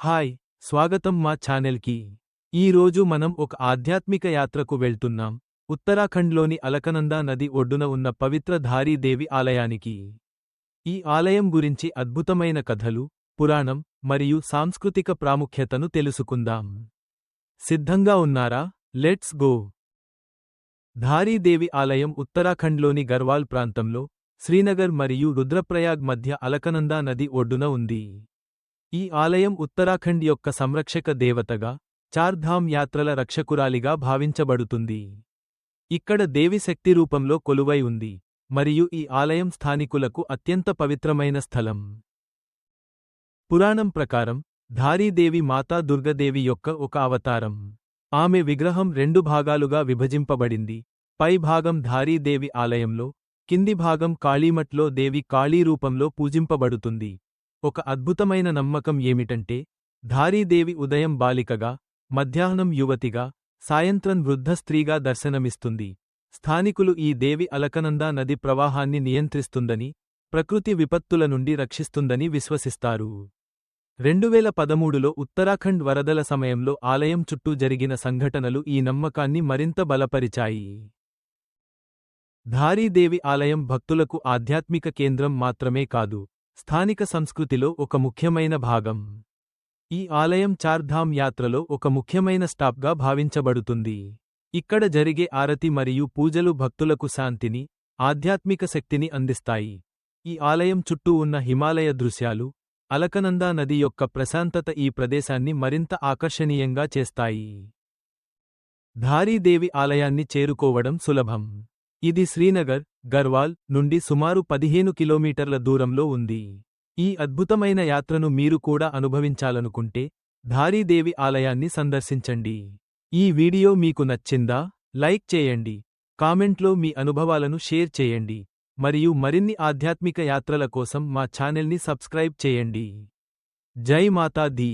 Hi స్వాగతం మా ఛానెల్కి. ఈరోజు మనం ఒక ఆధ్యాత్మిక యాత్రకు వెళ్తున్నాం. ఉత్తరాఖండ్లోని అలకనందా నది ఒడ్డున ఉన్న పవిత్ర ధారీదేవి ఆలయానికి. ఈ ఆలయం గురించి అద్భుతమైన కథలు పురాణం మరియు సాంస్కృతిక ప్రాముఖ్యతను తెలుసుకుందాం. సిద్ధంగా ఉన్నారా? Let's go! ధారీదేవి ఆలయం ఉత్తరాఖండ్లోని గర్వాల్ ప్రాంతంలో శ్రీనగర్ మరియు రుద్రప్రయాగ్ మధ్య అలకనందా నది ఒడ్డున ఉంది. ఈ ఆలయం ఉత్తరాఖండ్ యొక్క సంరక్షక దేవతగా చార్ధామ్ యాత్రల రక్షకురాలిగా భావించబడుతుంది. ఇక్కడ దేవి శక్తి రూపంలో కొలువై ఉంది మరియు ఈ ఆలయం స్థానికులకు అత్యంత పవిత్రమైన స్థలం. పురాణం ప్రకారం ధారీదేవి మాతా దుర్గదేవి యొక్క ఒక అవతారం. ఆమె విగ్రహం రెండు భాగాలుగా విభజింపబడింది పై భాగం ధారీదేవి ఆలయంలో కింది భాగం కాళీమట్లో దేవి కాళీ రూపంలో పూజింపబడుతుంది. ఒక అద్భుతమైన నమ్మకం ఏమిటంటే ధారీదేవి ఉదయం బాలికగా మధ్యాహ్నం యువతిగా సాయంత్రం వృద్ధ స్త్రీగా దర్శనమిస్తుంది. స్థానికులు ఈ దేవి అలకనందా నది ప్రవాహాన్ని నియంత్రిస్తుందని ప్రకృతి విపత్తుల నుండి రక్షిస్తుందని విశ్వసిస్తారు. రెండువేల పదమూడులో ఉత్తరాఖండ్ వరదల సమయంలో ఆలయం చుట్టూ జరిగిన సంఘటనలు ఈ నమ్మకాన్ని మరింత బలపరిచాయి. ధారీదేవి ఆలయం భక్తులకు ఆధ్యాత్మిక కేంద్రం మాత్రమే కాదు స్థానిక సంస్కృతిలో ఒక ముఖ్యమైన భాగం. ఈ ఆలయం చార్ధామ్ యాత్రలో ఒక ముఖ్యమైన స్టాప్గా భావించబడుతుంది. ఇక్కడ జరిగే ఆరతి మరియు పూజలు భక్తులకు శాంతిని ఆధ్యాత్మిక శక్తిని అందిస్తాయి. ఈ ఆలయం చుట్టూ ఉన్న హిమాలయ దృశ్యాలు అలకనందా నది యొక్క ప్రశాంతత ఈ ప్రదేశాన్ని మరింత ఆకర్షణీయంగా చేస్తాయి. ధారీదేవి ఆలయాన్ని చేరుకోవడం సులభం. ఇది శ్రీనగర్ గర్వాల్ నుండి సుమారు పదిహేను కిలోమీటర్ల దూరంలో ఉంది. ఈ అద్భుతమైన యాత్రను మీరు కూడా అనుభవించాలనుకుంటే ధారీదేవి ఆలయాన్ని సందర్శించండి. ఈ వీడియో మీకు నచ్చిందా? లైక్ చేయండి. కామెంట్లో మీ అనుభవాలను షేర్ చేయండి. మరియు మరిన్ని ఆధ్యాత్మిక యాత్రల కోసం మా ఛానల్ని సబ్స్క్రైబ్ చేయండి. జై మాతా దీ